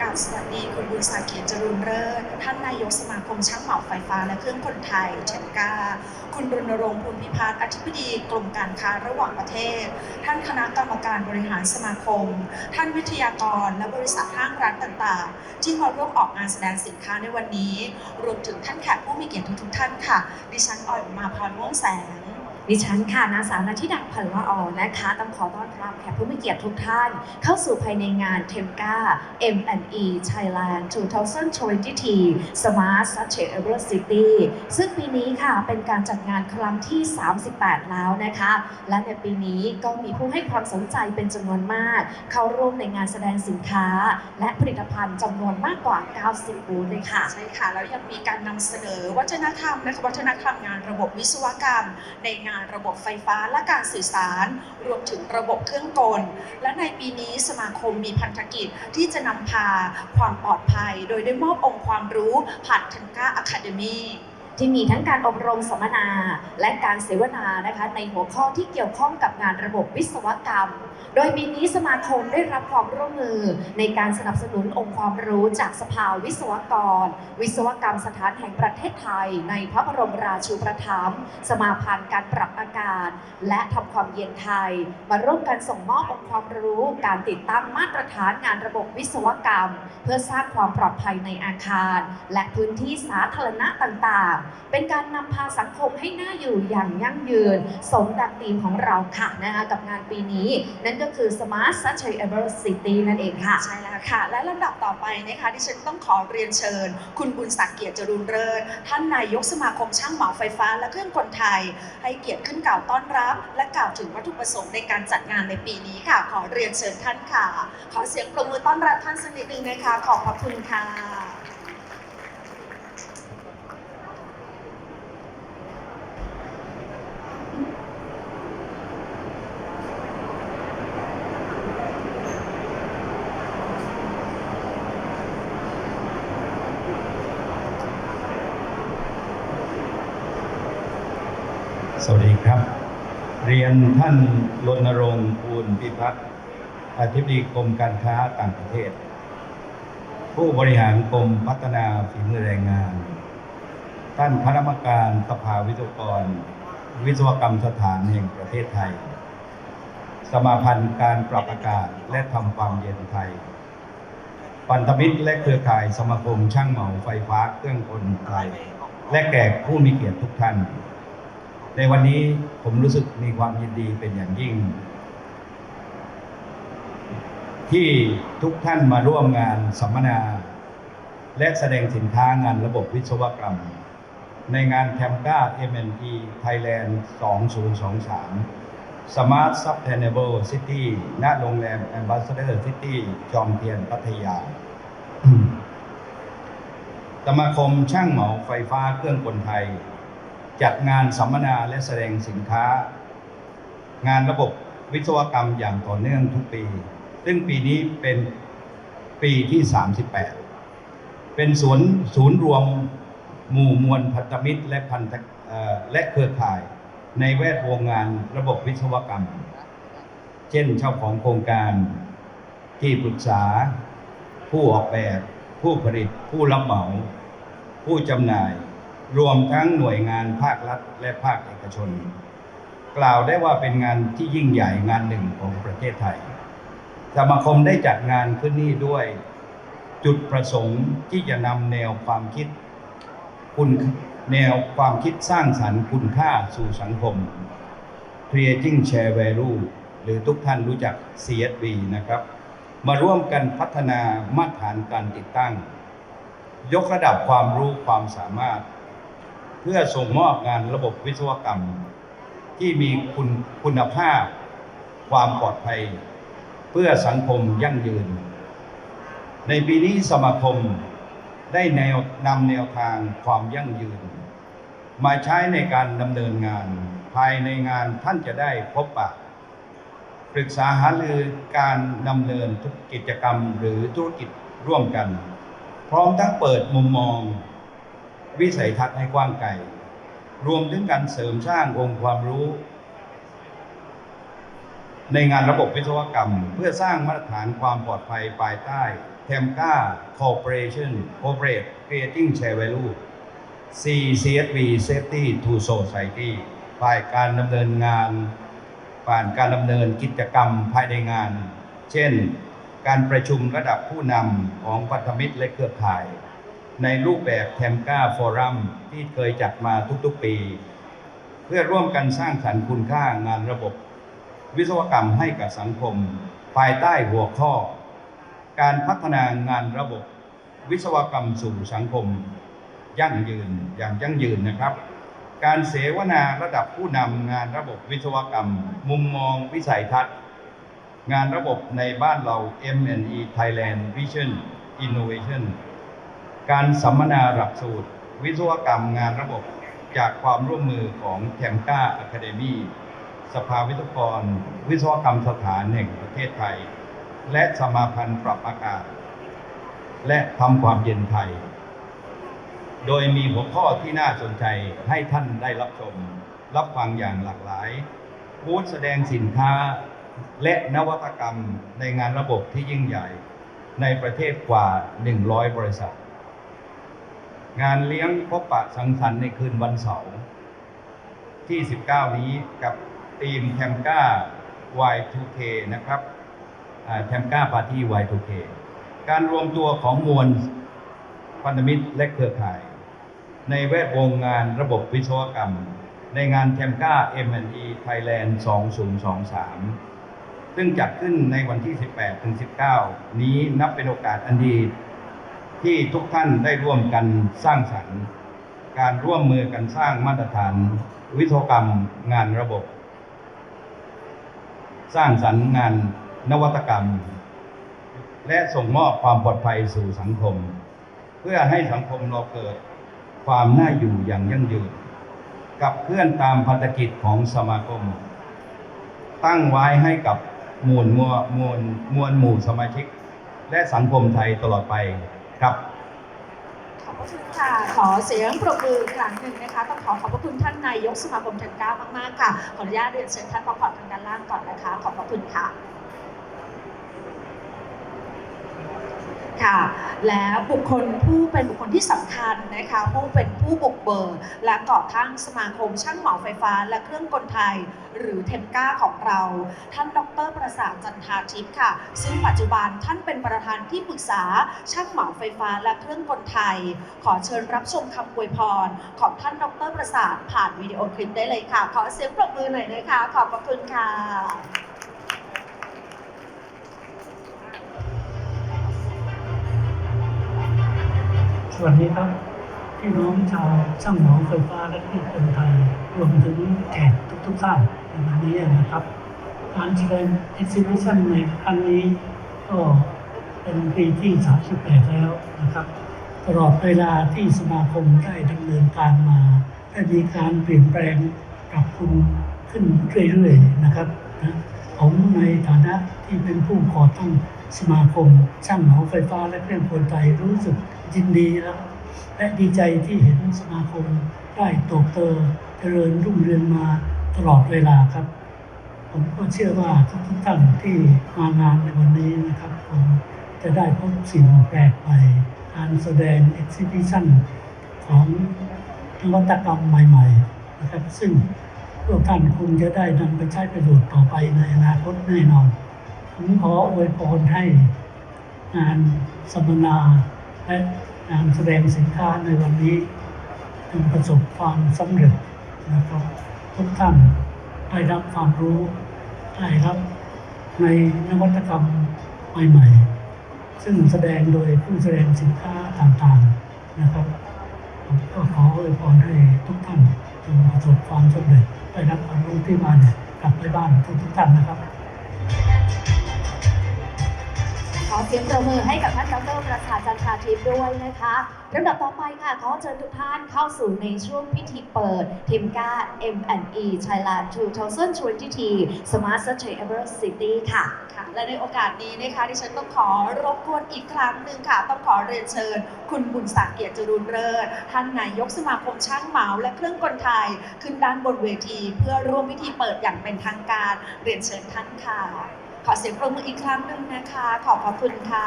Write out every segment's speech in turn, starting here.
กราบสวัสดีคุณบุญสาเกียรติจรุนเลิศท่านนายกสมาคมช่างเหมาไฟฟ้าและเครื่องกลไทยเชนกา คุณรณรงค์ภูมิพิพัฒน์อธิบดีกรมการค้าระหว่างประเทศ ท่านคณะกรรมการบริหารสมาคม ท่านวิทยากร และบริษัทห้างร้านต่างๆ ที่มาร่วมออกงานแสดงสินค้าในวันนี้ รวมถึงท่านแขกผู้มีเกียรติทุกๆท่านค่ะ ดิฉันออยมาพรม่วงแสง ดิฉันค่ะนางสาวนัทธิดาพันละออนะคะต้องขอต้อนรับแขกผู้มีเกียรติทุกท่าน เข้าสู่ภายในงานเทมกา M&E Thailand 2020 Smart Sustainable City ซึ่งปีนี้ค่ะเป็นการจัดงานครั้งที่ 38 แล้วนะคะ และในปีนี้ก็มีผู้ให้ความสนใจเป็นจำนวนมาก เข้าร่วมในงานแสดงสินค้า และผลิตภัณฑ์จำนวนมากกว่า 90 บูธเลยค่ะ ใช่ค่ะ แล้วยังมีการนำเสนอวัฒนธรรมนะคะวัฒนธรรมงานระบบวิศวกรรมในงานระบบไฟฟ้าและการสื่อสาร รวมถึงระบบเครื่องกล และในปีนี้สมาคมมีพันธกิจที่จะนำพาความปลอดภัย โดยได้มอบองค์ความรู้ผ่านทันก้าอะคาเดมีที่มีทั้งการอบรมสัมมนา และการเสวนานะคะในหัวข้อที่เกี่ยวข้องกับงานระบบวิศวกรรม โดยปีนี้สมาคมได้รับความร่วมมือในการสนับสนุนองค์ความรู้จากสภาวิศวกร วิศวกรรมสถานแห่งประเทศไทย ในพระบรมราชูปถัมภ์สมาพันธ์การปรับอากาศ และทำความเย็นไทย มาร่วมกันส่งมอบองค์ความรู้การติดตั้งมาตรฐานงานระบบวิศวกรรม เพื่อสร้างความปลอดภัยในอาคาร และพื้นที่สาธารณะต่างๆ เป็นการนำพาสังคมให้น่าอยู่อย่างยั่งยืน สมดังธีมของเราค่ะนะคะกับงานปีนี้นั่นก็คือ Smart Sustainable City นั่นเองค่ะ ใช่แล้วค่ะ และลำดับต่อไปนะคะที่ฉันต้องขอเรียนเชิญ คุณบุญศักดิ์เกียรติจรุนเริศท่านนายกสมาคมช่างเหมาไฟฟ้า และเครื่องกลไทย ให้เกียรติขึ้นกล่าวต้อนรับ และกล่าวถึงวัตถุประสงค์ในการจัดงานในปีนี้ค่ะ ขอเรียนเชิญท่านค่ะ ขอเสียงปรบมือต้อนรับท่านสักนิดนึงนะคะขอบพระคุณค่ะ สวัสดีครับ เรียนท่านรณรงค์ภูลพิพัฒน์อธิบดีกรมการค้าต่างประเทศ ผู้บริหารกรมพัฒนาฝีมือแรงงาน ท่านคณะกรรมการสภาวิศวกร วิศวกรรมสถานแห่งประเทศไทย สมาพันธ์การปรับอากาศและทำความเย็นไทยพันธมิตรและเครือข่ายสมาคมช่างเหมาไฟฟ้าเครื่องกลไทยและแขกผู้มีเกียรติทุกท่าน ในวันนี้ผมรู้สึกมีความยินดีเป็นอย่างยิ่ง ที่ทุกท่านมาร่วมงานสัมมนา และแสดงสินค้างานระบบวิศวกรรม ในงานแคมก้า M&E Thailand 2023 Smart Sustainable City ณโรงแรม Ambassador City จอมเทียนพัทยาสมาคมช่างเหมาไฟฟ้าเครื่องกลไทย จัดงานสัมมนาและแสดงสินค้า งานระบบวิศวกรรมอย่างต่อเนื่องทุกปี ซึ่งปีนี้เป็นปีที่ 38 เป็นศูนย์ศูนย์รวมหมู่มวลพันธมิตรและพันธและเครือข่ายในแวดวงงานระบบวิศวกรรม เช่นเจ้าของโครงการ ที่ปรึกษา ผู้ออกแบบ ผู้ผลิต ผู้รับเหมา ผู้จำหน่าย รวมทั้งหน่วยงานภาครัฐและภาคเอกชน กล่าวได้ว่าเป็นงานที่ยิ่งใหญ่งานหนึ่งของประเทศไทย สมาคมได้จัดงานขึ้นนี้ด้วย จุดประสงค์ที่จะนำแนวความคิด คุณแนวความคิดสร้างสรรค์คุณค่าสู่สังคม Creating Share Value หรือทุกท่านรู้จัก CSV นะครับ มาร่วมกันพัฒนามาตรฐานการติดตั้ง ยกระดับความรู้ความสามารถ เพื่อส่งมอบงานระบบวิศวกรรม ที่มีคุณคุณภาพ ความปลอดภัย เพื่อสังคมยั่งยืน ในปีนี้สมาคมได้แนวนำแนวทางความยั่งยืน มาใช้ในการดำเนินงาน ภายในงานท่านจะได้พบปะปรึกษาหารือการดำเนินกิจกรรมหรือธุรกิจร่วมกัน พร้อมทั้งเปิดมุมมอง วิสัยทัศน์ให้กว้างไกล รวมถึงการเสริมสร้างองค์ความรู้ ในงานระบบวิศวกรรม เพื่อสร้างมาตรฐานความปลอดภัยภายใต้เท Temca Corporation Corporate Creating Share Value C CSV Safety to Society ฝ่ายการดำเนินงาน ผ่านการดำเนินกิจกรรมภายในงาน เช่น การประชุมระดับผู้นำของพันธมิตรและเครือข่าย ในรูปแบบแทมก้าฟอรัมที่เคยจัดมาทุกๆปี เพื่อร่วมกันสร้างสรรค์คุณค่างานระบบ วิศวกรรมให้กับสังคม ภายใต้หัวข้อ การพัฒนางานระบบ วิศวกรรมสู่สังคม ยั่งยืนอย่างยั่งยืนนะครับ การเสวนาระดับผู้นำงานระบบวิศวกรรม มุมมองวิสัยทัศน์ งานระบบในบ้านเรา M&E Thailand Vision Innovation การสัมมนาหลักสูตร วิศวกรรมงานระบบจากความร่วมมือของแทมก้าอะคาเดมีสภาวิศวกร วิศวกรรมสถานแห่งประเทศไทย และสมาพันธ์ปรับอากาศ และทำความเย็นไทย โดยมีหัวข้อที่น่าสนใจให้ท่านได้รับชม รับฟังอย่างหลากหลายบูธแสดงสินค้าและนวัตกรรมในงานระบบที่ยิ่งใหญ่ ในประเทศกว่า 100 บริษัท งานเลี้ยงพบปะสังสรรค์ในคืนวันเสาร์ที่ 19 นี้กับทีมแทมก้า Y2K นะครับแทมก้าปาร์ตี้ Y2K การรวมตัวของมวลพันธมิตรและเครือข่าย ในแวดวงงานระบบวิศวกรรม ในงาน t e m c a M&E Thailand 2023 ซึ่งจัดขึ้นในวันที่ 18ถึง19 นี้นับเป็นโอกาสอันดี ที่ทุกท่านได้ร่วมกันสร้างสรรค์ การร่วมมือกันสร้างมาตรฐาน วิศวกรรมงานระบบ สร้างสรรค์งานนวัตกรรม และส่งมอบความปลอดภัยสู่สังคม เพื่อให้สังคมเราเกิดความน่าอยู่อย่างยั่งยืนกับเคลื่อนตามพันธกิจของสมาคม ตั้งไว้ให้กับมวลมวลมวลมวลหมู่สมาชิก และสังคมไทยตลอดไป ครับขอบพระคุณค่ะขอเสียงปรบมืออีกครั้งหนึ่งนะคะต้องขอขอบพระคุณท่านนายกสมาคมทันก้ามากๆค่ะขออนุญาตเรียนเชิญท่านพักผ่อนทางด้านล่างก่อนนะคะ ขอบพระคุณค่ะ ค่ะและบุคคลผู้เป็นบุคคลที่สำคัญนะคะผู้เป็นผู้บุกเบิกและก่อตั้งสมาคมช่างเหมาไฟฟ้า และเครื่องกลไทย หรือเทมก้าของเรา ท่านดรประสาทจันทาทิพย์ค่ะ ซึ่งปัจจุบันท่านเป็นประธานที่ปรึกษาช่างเหมาไฟฟ้าและเครื่องกลไทย ขอเชิญรับชมคำอวยพร ของท่านดรประสาทผ่านวิดีโอคลิปได้เลยค่ะ ขอเสียงปรบมือหน่อยนะคะขอบพระคุณค่ะ วัสดีครับพี่น้องชาวช่างหมาไฟฟ้าและเครื่คนไทยรวมถึงแขกทุกๆท่านในวันนี้นะครับ การแสดง exhibition ในครั้งนี้ ก็เป็นปีที่ 38 แล้วนะครับ ตลอดเวลาที่สมาคมได้ดำเนินการมาได้มีการเปลี่ยนแปลงปรับปรุงขึ้นเรื่อยๆนะครับนะผมในฐานะที่เป็นผู้ก่อตั้ง สมาคมช่างเหมาไฟฟ้าและเครื่องกลไกรู้สึกยินดีแล้วและดีใจที่เห็นสมาคมได้โตเติบเจริญรุ่งเรืองมาตลอดเวลาครับ ผมก็เชื่อว่าทุกท่านที่มางานในวันนี้นะครับผมจะได้พบสิ่งแปลกใหม่การแสดง exhibition ของนวัตกรรมใหม่ๆนะครับซึ่งพวกท่านคงจะได้นำไปใช้ประโยชน์ต่อไปในอนาคตแน่นอน ผมขออวยพรให้งานสัมมนาและงานแสดงสินค้าในวันนี้จงประสบความสำเร็จนะครับทุกท่านได้รับความรู้ได้รับในนวัตกรรมใหม่ๆ ซึ่งแสดงโดยผู้แสดงสินค้าต่างๆนะครับก็ขออวยพรให้ทุกท่านจงประสบความสำเร็จได้รับความรู้ที่มาเนี่ยกลับไปบ้านทุกท่านนะครับ ขอเสียงปรบมือให้กับท่านดรประสาทจันทราทิพย์ด้วยนะคะลำดับต่อไปค่ะ ขอเชิญทุกท่านเข้าสู่ในช่วงพิธีเปิด t i m g a M&E Thailand 2020 Smart Sustainable City ค่ะ ค่ะ และในโอกาสนี้นะคะดิฉันต้องขอรบกวนอีกครั้งหนึ่งค่ะ ต้องขอเรียนเชิญ คุณบุญศักดิ์เกียรติจรูนเลิศท่านนายกสมาคมช่างเหมาและเครื่องกลไทย ขึ้นด้านบนเวที เพื่อร่วมพิธีเปิดอย่างเป็นทางการ เรียนเชิญท่านค่ะ ขอเสียงปรบมืออีกครั้งหนึ่งนะคะ ขอบพระคุณค่ะ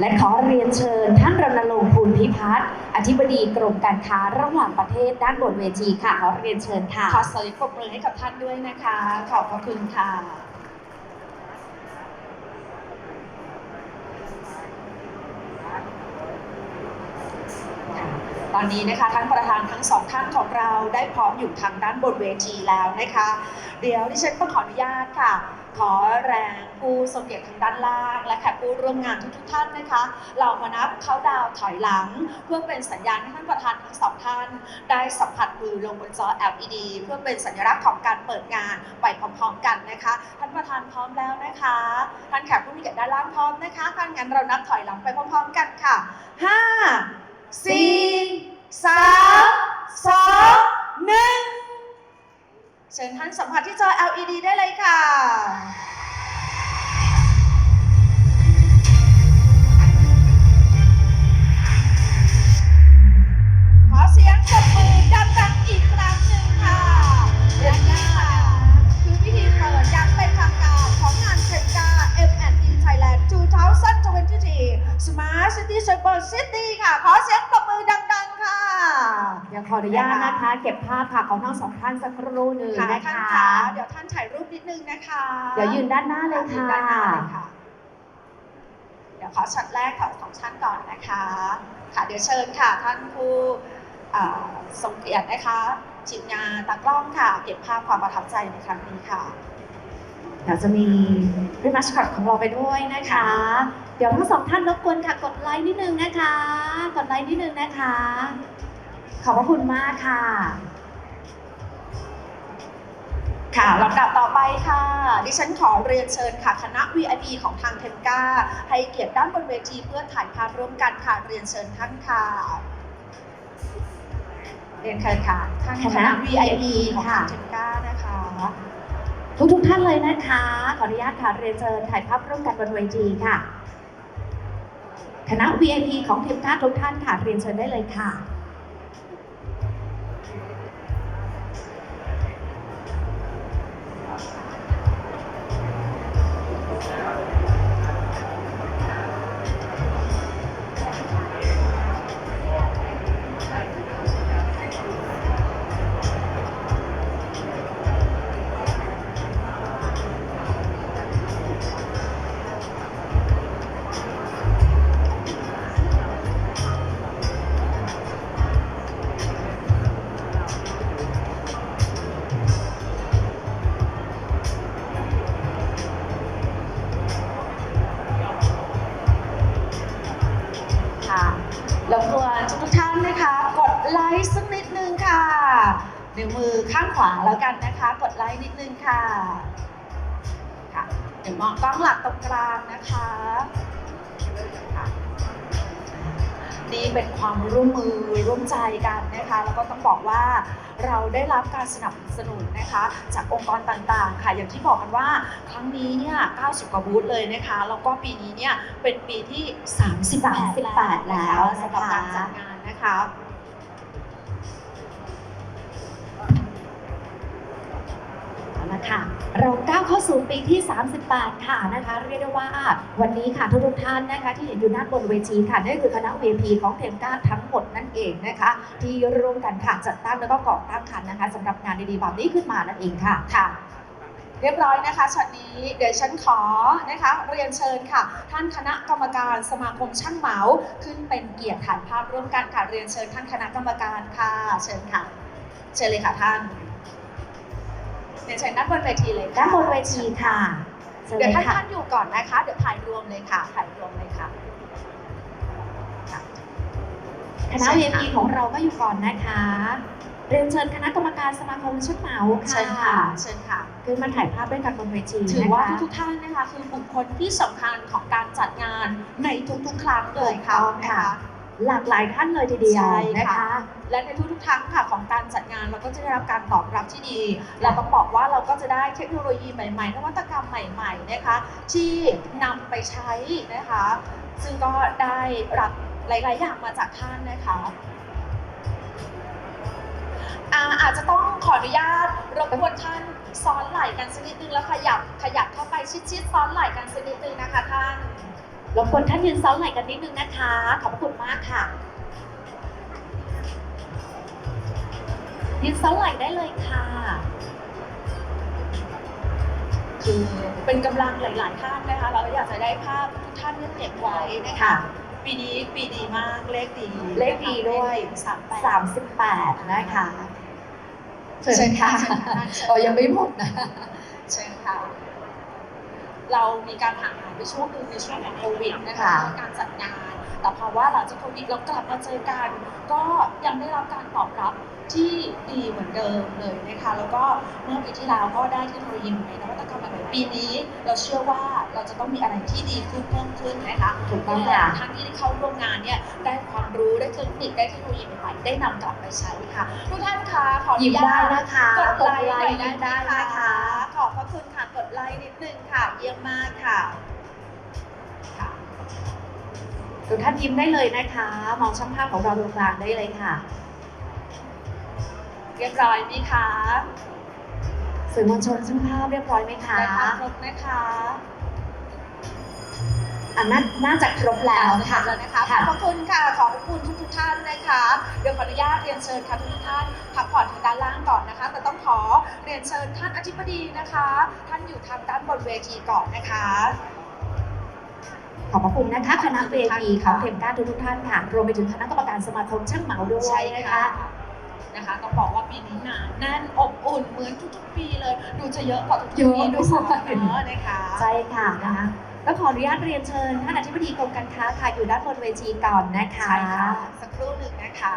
และขอเรียนเชิญท่านรณรงค์ภูลพิพัฒน์อธิบดีกรมการค้าระหว่างประเทศด้านบนเวทีค่ะ ขอเรียนเชิญค่ะ ขอเสียงปรบมือให้กับท่านด้วยนะคะ ขอบพระคุณค่ะ อนนี้นะคะท่านประธานทั้งสองท่านของเราได้พร้อมอยู่ทางด้านบนเวทีแล้วนะคะ เดี๋ยวดิฉันต้องขออนุญาตค่ะ ขอแรงผู้ทรงเกียรติทางด้านล่าง และแขกผู้ร่วมงานทุกๆท่านนะคะ เรามานับเขาดาวถอยหลัง เพื่อเป็นสัญญาณให้ท่านประธานทั้งสองท่าน ได้สัมผัสมือลงบนจอ LED เพื่อเป็นสัญลักษณ์ของการเปิดงานไปพร้อมๆกันนะคะ ท่านประธานพร้อมแล้วนะคะท่านแขกผู้มีเกียรติด้านล่างพร้อมนะคะถ้างั้นเรานับถอยหลังไปพร้อมๆกันค่ะ5 สี่สามสองหนึ่งเชิญท่านสัมผัสที่จอ LED ได้เลยค่ะ ภาพค่ะของทั้งสองท่านสักครู่หนึ่งค่ะนะท่านคะ คะเดี๋ยวท่านถ่ายรูปนิดนึงนะคะเดี๋ยวยืนด้านหน้าเลยค่ะ ด้านหน้าเลยค่ะ เดี๋ยวขอช็อตแรกของของท่านก่อนนะคะ ค่ะเดี๋ยวเชิญค่ะท่านผู้เอ่อทรงเกียรตินะคะทีมงานตากล้องค่ะ เก็บภาพความประทับใจในครั้งนี้ค่ะ เดี๋ยวจะมีริมัชคอตของเราไปด้วยนะคะ เดี๋ยวทั้งสองท่านรบกวนค่ะ กดไลค์นิดนึงนะคะ กดไลค์นิดนึงนะคะ ขอบพระคุณมากค่ะ ค่ะลำดับต่อไปค่ะ ดิฉันขอเรียนเชิญค่ะ คณะ VIP ของทางเทมกาให้เกียรติด้านบนเวทีเพื่อถ่ายภาพร่วมกันค่ะ เรียนเชิญท่านค่ะ เรียนเชิญค่ะท่านคคณะณะ VIP ของทางค่ะเทมกานะคะ ทุกทุกๆท่านเลยนะคะ ขออนุญาตค่ะ เรียนเชิญถ่ายภาพร่วมกันบนเวทีค่ะ คณะ VIP ของทีมการทุกท่านค่ะ เรียนเชิญได้เลยค่ะค่ะ กล้องหลักตรงกลางนะคะนี่เป็นความร่วมมือร่วมใจกันนะคะแล้วก็ต้องบอกว่าเราได้รับการสนับสนุนนะคะจากองค์กรต่างๆ ค่ะ อย่างที่บอกกันว่าครั้งนี้เนี่ย 90 กว่าบูธเลยนะคะ แล้วก็ปีนี้เนี่ยเป็นปีที่ 38 38แล้วสำหรับการจัดงานนะคะ ค่ะ เราก้าวเข้าสู่ปีที่ 38 ค่ะนะคะ เรียกได้ว่าวันนี้ค่ะทุกท่านนะคะ ที่เห็นอยู่ด้าบนเวทีค่ะนั่นคือคณะ VP ของเทมก้าทั้งหมดนั่นเองนะคะ ที่ร่วมกันค่ะจัดตั้งแล้วก็ก่อตั้งค่ะนะคะสำหรับงานดีๆแบบนี้ขึ้นมานั่นเองค่ะค่ะเรียบร้อยนะคะช็อตนี้เดี๋ยวฉันขอนะคะเรียนเชิญค่ะ ท่านคณะกรรมการสมาคมช่างเหมาขึ้นเป็นเกียรติถ่ายภาพร่วมกันค่ะเรียนเชิญท่านคณะกรรมการค่ะ เชิญค่ะ เชิญเลยค่ะท่าน เรียนเชิญด้านบนเวทีเลยค่ะด้านบนเวทีค่ะเชิญเดี๋ยวเลท่ายนค่ะ ท่านอยู่ก่อนนะคะ เดี๋ยวถ่ายรวมเลยค่ะถ่ายรวมเลยค่ะ คณะ VIP ของเราก็อยู่ก่อนนะคะ เรียนเชิญคณะกรรมการสมาคมชุดเหมาเชิญค่ะ ค่ะเชิญค่ะ ขึ้นมาถ่ายภาพด้วยกันบนเวทีถือว่านะคะทุกๆท่านนะคะ คือบุคคลที่สำคัญของการจัดงานในทุกๆ ครั้งเลยค่ะถูกต้องนะค่ะคะ หลากหลายท่านเลยทีเดียวใช่นะค่ะ คะ และในทุกๆครั้งค่ะของการจัดงานเราก็จะได้รับการตอบรับที่ดี เราต้องบอกว่าเราก็จะได้เทคโนโลยีใหม่ๆ นวัตกรรมใหม่ๆนะคะที่นำไปใช้นะคะ ซึ่งก็ได้รับหลายๆอย่างมาจากท่านนะคะอ่าอาจจะต้องขออนุญาตรบกวนท่านซ้อนไหล่กันสักนิดนึงแล้วขยับขยับเข้าไปชิดๆซ้อนไหล่กันสักนิดนึงนะคะท่าน รบกวนท่านยืนซ้อนไหล่กันนิดนึงนะคะ ขอบพระคุณมากค่ะ ยืนซ้อนไหล่ได้เลยค่ะ คือเป็นกำลังหลาย ๆ ท่านนะคะ เราอยากจะได้ภาพทุกท่านเนี่ยเก็บไว้นะคะค่ะปีนี้ปีดีมากเลขดีเลขดีด้วยสามแปด38นะคะเชิญค่ะเชิญค่ะโอ้ยังไม่หมดนะ เชิญค่ะ เรามีการห่างหายไปช่วงหนึงในช่วงของโควิดนะคะค่ะเรื่องการจัดงาน แต่พอว่าหลังจากโควิดเรากลับมาเจอกัน ก็ยังได้รับการตอบรับที่ดีเหมือนเดิมเลยนะคะแล้วก็เมื่อปีที่แล้วก็ได้เทคโนโลยีใหม่นวัตกรรมใหม่ๆปีนี้ เราเชื่อว่าเราจะต้องมีอะไรที่ดีขึ้นเพิ่มขึ้นนะคะถูกต้องและค่ะท่านที่ได้เข้าร่วมงานเนี่ยได้ความรู้ได้เทคนิคได้เทคโนโลยีใหม่ๆได้นำกลับไปใช้ค่ะทุกท่านคะขออหยินุบญาได้ตนะคะกดไลค์หน่อยหยิบได้ได้ไหมนะคะขอบพระคุณค่ะก ดไลค์นิดนึงค่ะ เยี่ยมมากค่ะค่ะทุกท่านยิ้มได้เลยนะคะ มองช่างภาพของเราตรงกลางได้เลยค่ะ เรียบร้อยไหมคะสื่อมวลชนช่างภาพเรียบร้อยไหมคะได้ภาพครบนะคะ อันน่าน่าจะครบแล้วค่ะค่ะแล้วนะคะขอบพระคุณค่ะขอบพระคุณทุกทุกๆท่านนะคะเดี๋ยวขออนุญาตเรียนเชิญค่ะทุกๆท่านพักผ่อนทางด้านล่างก่อนนะคะ แต่ต้องขอเรียนเชิญท่านอธิบดีนะคะ ท่านอยู่ทางด้านบนเวทีก่อนนะคะขอบพระคุณนะคะคณะเวทีขขออบงคุณค่ะเทมก้าทุกๆท่านค่ะรวมไปถึงคณะกรรมการสมาคมช่างเหมาด้วยใช่นะค่ะคะนะคะต้องบอกว่าปีนี้หนาแน่นอบอุ่นเหมือนทุกๆปีเลย ดูจะเยอะกว่าทุกๆเยอะปีด้วยซ้ำด้วยเนอะนะคะใช่ค่ะนะคะ ก็ขออนุญาตเรียนเชิญท่านอธิบดีกรมการค้าค่ะอยู่ด้านบนเวทีก่อนนะคะ ใช่ค่ะสักครู่หนึ่งนะคะ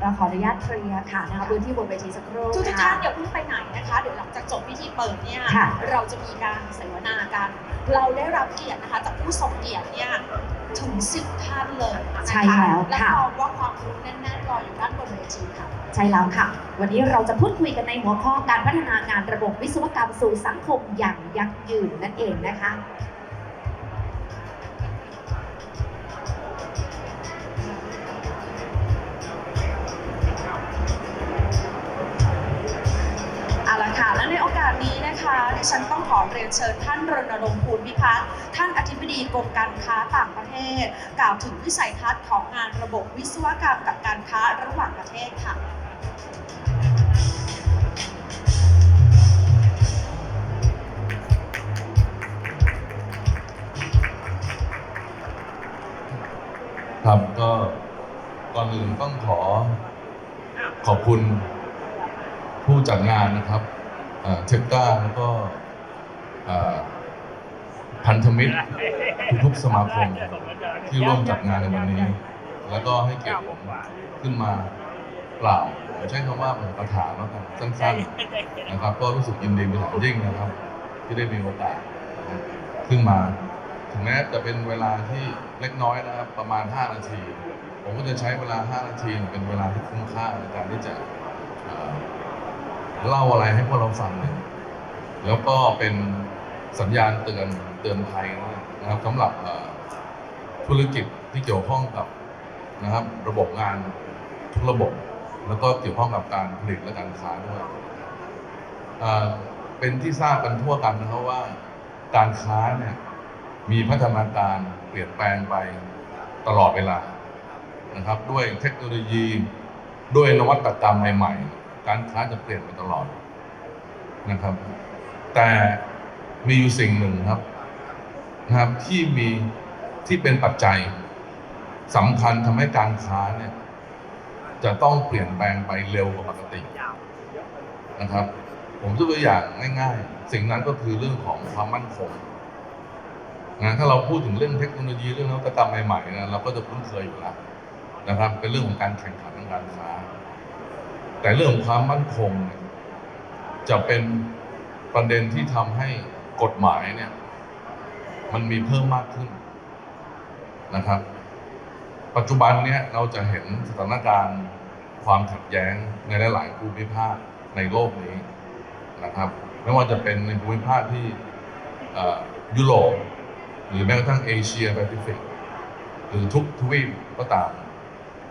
เราขออนุญาตเคลียร์ค่ะนะคะพื้นที่บนเวทีสักครู่ทุกทุกๆค่ะท่านอย่าเพิ่งไปไหนนะคะ เดี๋ยวหลังจากจบพิธีเปิดเนี่ยค่ะ เราจะมีการเสวนากัน เราได้รับเกียรตินะคะจากผู้ทรงเกียรติเนี่ยถึง10ท่านเลยนะคะใช่แล้วและค่ะมองว่าความรู้แน่นๆรออยู่ด้านบนเวทีค่ะ ใช่แล้วค่ะ วันนี้เราจะพูดคุยกันในหัวข้อการพัฒนางานระบบวิศวกรรมสู่สังคมอย่างยั่งยืนนั่นเองนะคะ คะดิฉันต้องขอเรียนเชิญท่านรณรงค์ภูลพิพัฒน์ท่านอธิบดีกรมการค้าต่างประเทศ กล่าวถึงวิสัยทัศน์ของงานระบบวิศวกรรมกับการค้าระหว่างประเทศค่ะครับก็ก่อนอื่นต้องขอขอบคุณผู้จัดงานนะครับ เทคก้าแล้วก็พันธมิตรทุกๆสมาคมที่ร่วมจัดงานในวันนี้ แล้วก็ให้เกียรติผมขึ้นมากล่าผมใช้คำว่าเป็นประธานแล้วกันสั้นๆนะครับ ก็รู้สึกยินดีเป็นอย่างยิ่งนะครับ ที่ได้มีโอกาสขึ้นมา ถึงแม้จะเป็นเวลาที่เล็กน้อยนะครับ ประมาณ 5 นาที ผมก็จะใช้เวลา 5 นาทีเป็นเวลาที่คุ้มค่าในการที่จะ เล่าอะไรให้พวกเราฟังหนึ่งแล้วก็เป็นสัญญาณเตือนเตือนภัยนะครับสำหรับธุรกิจที่เกี่ยวข้องกับนะครับ ระบบงานทุกระบบ แล้วก็เกี่ยวข้องกับการผลิตและการค้าด้วยเอ่อเป็นที่ทราบกันทั่วกันนะครับว่าการค้าเนี่ยมีพัฒนาการเปลี่ยนแปลงไปตลอดเวลานะครับ ด้วยเทคโนโลยีด้วยนวัตกรรมใหม่ๆ การค้าจะเปลี่ยนไปตลอดนะครับ แต่มีอยู่สิ่งหนึ่งครับนะครับที่มีที่เป็นปัจจัยสำคัญทำให้การค้าเนี่ยจะต้องเปลี่ยนแปลงไปเร็วกว่าปกตินะครับ ผมยกตัวอย่างง่าย ๆ สิ่งนั้นก็คือเรื่องของความมั่นคงนะถ้าเราพูดถึงเรื่องเทคโนโลยีเรื่องนวัตกรรมใหม่ๆนะเราก็จะคุ้นเคยอยู่แล้วนะครับ เป็นเรื่องของการแข่งขันทางการค้า แต่เรื่องของความมั่นคงเนี่ยจะเป็นประเด็นที่ทำให้กฎหมายเนี่ย มันมีเพิ่มมากขึ้นนะครับ ปัจจุบันเนี่ยเราจะเห็นสถานการณ์ความขัดแย้งในหลายๆภูมิภาคในโลกนี้นะครับ ไม่ว่าจะเป็นในภูมิภาคที่ยุโรปหรือแม้กระทั่งเอเชียแปซิฟิกหรือทุกทวีปก็ตาม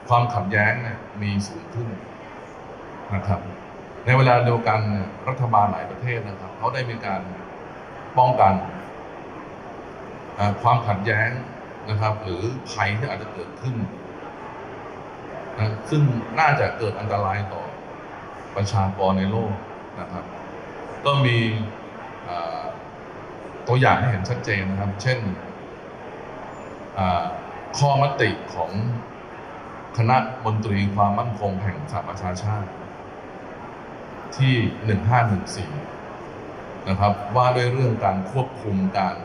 ความขัดแย้งเนี่ยมีสูงขึ้น นะครับ ในเวลาเดียวกันรัฐบาลหลายประเทศนะครับเขาได้มีการป้องกันความขัดแย้งนะครับ หรือภัยที่อาจจะเกิดขึ้นนะซึ่งน่าจะเกิดอันตรายต่อประชากรในโลกนะครับ ก็มีตัวอย่างให้เห็นชัดเจนนะครับ เช่นข้อมติของคณะมนตรีความมั่นคงแห่งสหประชาชาติ ที่ 1514 นะครับ ว่าด้วยเรื่องการควบคุมการ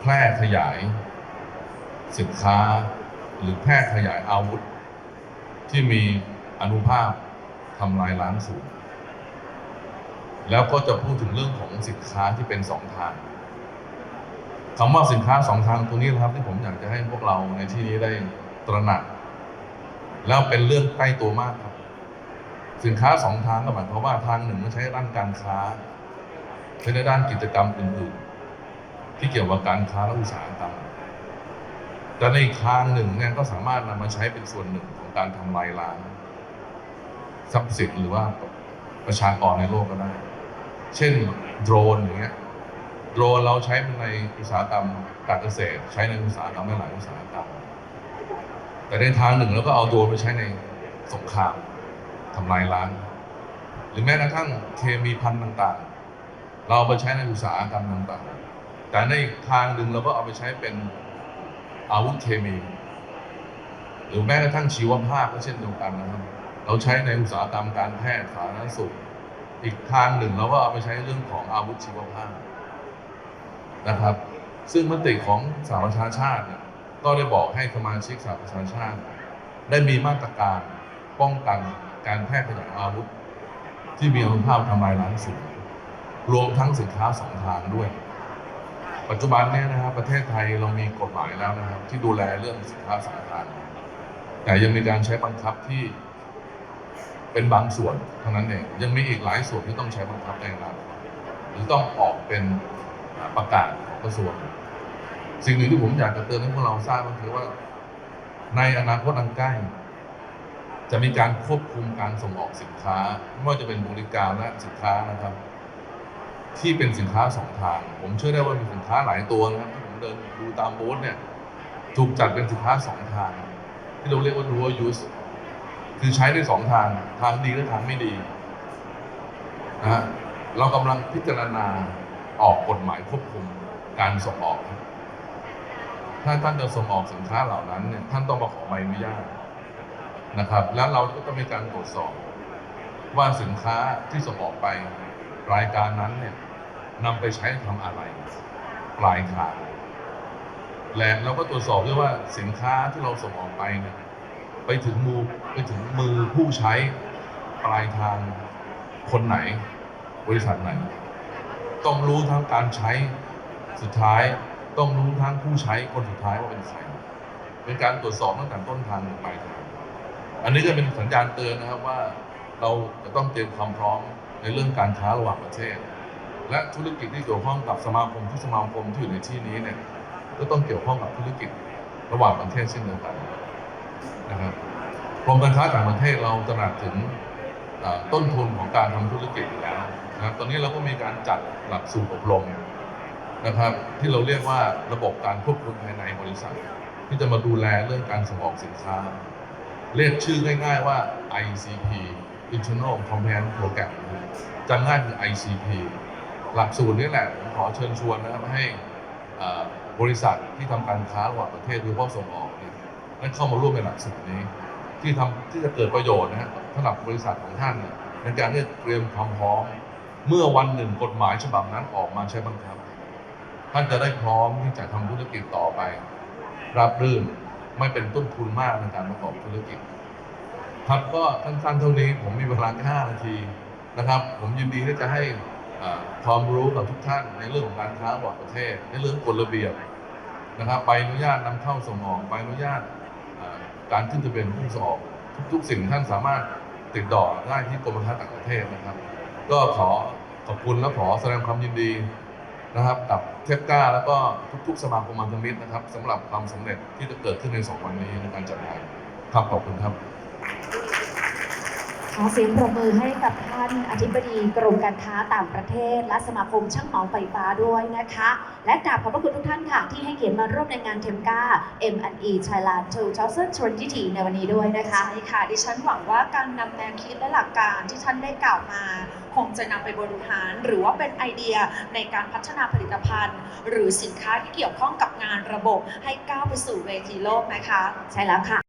แพร่ขยาย สินค้า หรือแพร่ขยายอาวุธ ที่มีอนุภาพทำลายล้างสูงแล้วก็จะพูดถึงเรื่องของสินค้าที่เป็นสองทางคำว่าสินค้าสองทางตรงนี้นะครับที่ผมอยากจะให้พวกเราในที่นี้ได้ตระหนัก แล้วเป็นเรื่องใกล้ตัวมากค สินค้าสองทางก็หมายความว่าทางหนึ่งมันใช้ด้านการค้าใช้ในด้านกิจกรรมอื่นๆที่เกี่ยวกับการค้าและอุตสาหกรรมแต่ในทางหนึ่งเนี่ยก็สามารถนำมาใช้เป็นส่วนหนึ่งของการทำลายล้างทรัพย์สินหรือว่าประชากรในโลกก็ได้ เช่นโดรนอย่างเงี้ยโดรนเราใช้ในอุตสาหกรรมการเกษตร ใช้ในอุตสาหกรรมหลายอุตสาหกรรม แต่ในทางหนึ่งเราก็เอาโดรนไปใช้ในสงคราม ทำลายล้าง หรือแม้กระทั่งเคมีพันธุ์ต่างๆ เราเอาไปใช้ในอุตสาหกรรมต่างๆ แต่ในอีกทางหนึ่งเราก็เอาไปใช้เป็นอาวุธเคมี หรือแม้กระทั่งชีวภาพก็เช่นเดียวกันนะครับ เราใช้ในอุตสาหกรรมการแพทย์สาธารณสุข อีกทางหนึ่งเราก็เอาไปใช้เรื่องของอาวุธชีวภาพนะครับ ซึ่งมติของสหประชาชาติเนี่ยก็ได้บอกให้สมาชิกสหประชาชาติ ได้มีมาตรการป้องกัน การแพร่ขยายอาวุธ ที่มีอนุภาพทำลายล้างสูงรวมทั้งสินค้าสองทางด้วย ปัจจุบันเนี่ยนะครับ ประเทศไทยเรามีกฎหมายแล้วนะครับ ที่ดูแลเรื่องสินค้าสองทาง แต่ยังมีการใช้บังคับที่เป็นบางส่วนเท่านั้นเองยังมีอีกหลายส่วนที่ต้องใช้บังคับในอนาคตหรือต้องออกเป็นประกาศของกระทรวงสิ่งหนึ่งที่ผมอยากจะเตือนให้พวกเราทราบก็คือว่า ในอนาคตอันใกล้ จะมีการควบคุมการส่งออกสินค้า ไม่ว่าจะเป็นบริการและสินค้านะครับ ที่เป็นสินค้าสองทาง ผมเชื่อได้ว่ามีสินค้าหลายตัวนะครับที่ผมเดินดูตามบูธเนี่ยถูกจัดเป็นสินค้าสองทาง ที่เราเรียกว่า dual use คือใช้ได้สองทาง ทางดีและทางไม่ดีนะฮะเรากำลังพิจารณาออกกฎหมายควบคุมการส่งออก ถ้าท่านจะส่งออกสินค้าเหล่านั้นเนี่ยท่านต้องมาขอใบอนุญาต นะครับ แล้วเราก็ต้องมีการตรวจสอบ ว่าสินค้าที่ส่งออกไปรายการนั้นเนี่ยนำไปใช้ทำอะไรปลายทางและเราก็ตรวจสอบด้วยว่าสินค้าที่เราส่งออกไปเนี่ยไปถึงมือไปถึงมือผู้ใช้ปลายทางคนไหน บริษัทไหน ต้องรู้ทั้งการใช้สุดท้าย ต้องรู้ทั้งผู้ใช้คนสุดท้ายว่าเป็นใครเป็นการตรวจสอบตั้งแต่ต้นทางถึงปลายทาง อันนี้ก็เป็นสัญญาณเตือนนะครับว่าเราจะต้องเตรียมความพร้อมในเรื่องการค้าระหว่างประเทศ และธุรกิจที่เกี่ยวข้องกับสมาคมทุกสมาคมที่อยู่ในที่นี้เนี่ยก็ต้องเกี่ยวข้องกับธุรกิจระหว่างประเทศเช่นเดียวกันนะครับกรมการค้าต่างประเทศเราตระหนักถึงต้นทุนของการทำธุรกิจอยู่แล้วนะครับตอนนี้เราก็มีการจัดหลักสูตรอบรมนะครับ ที่เราเรียกว่าระบบการควบคุมภายในบริษัท ที่จะมาดูแลเรื่องการส่งออกสินค้า เรียกชื่อง่ายๆว่า ICP Internal Compliance Program จำง่ายคือ ICP หลักสูตรนี้แหละผมขอเชิญชวนนะครับให้บริษัทที่ทำการค้าระหว่างประเทศโดยเฉพาะส่งออกเนี่ยได้เข้ามาร่วมในหลักสูตรนี้ ที่ทำที่จะเกิดประโยชน์นะฮะสำหรับบริษัทของท่านเนี่ยในการที่เตรียมความพร้อม เมื่อวันหนึ่งกฎหมายฉบับนั้นออกมาใช้บังคับ ท่านจะได้พร้อมที่จะทำธุรกิจต่อไป รับรื่น ไม่เป็นต้นทุนมากในการประกอบธุรกิจ ครับก็สั้นๆเท่านี้ผมมีเวลาแค่5นาทีนะครับ ผมยินดีที่จะให้ความรู้กับทุกท่านในเรื่องของการค้าระหว่างประเทศ ในเรื่องกฎระเบียบนะครับใบอนุญาตนำเข้าส่งออกใบอนุญาตการขึ้นทะเบียนผู้ส่งออกทุกๆ สิ่งท่านสามารถติดต่อได้ที่กรมการค้าต่างประเทศนะครับ ก็ขอขอบคุณและขอแสดงความยินดี นะครับกับเทปก้าแล้วก็ทุกๆ สมาคมมันธมิตรนะครับสำหรับความสำเร็จที่จะเกิดขึ้นในสองวันนี้ในการจัดงานครับขอบคุณครับ ขอเสียงปรบมือให้กับท่านอธิบดีกรมการค้าต่างประเทศ และสมาคมช่างเหมาไฟฟ้าด้วยนะคะ และกราบขอบพระคุณทุกท่านค่ะ ที่ให้เกียรติมาร่วมในงานเทมกา M&E Thailand 2020 ในวันนี้ด้วยนะคะ ใช่ค่ะ ดิฉันหวังว่าการนำแนวคิดและหลักการที่ท่านได้กล่าวมา คงจะนำไปบริหาร หรือว่าเป็นไอเดียในการพัฒนาผลิตภัณฑ์ หรือสินค้าที่เกี่ยวข้องกับงานระบบให้ก้าวไปสู่เวทีโลกนะคะ ใช่แล้วค่ะ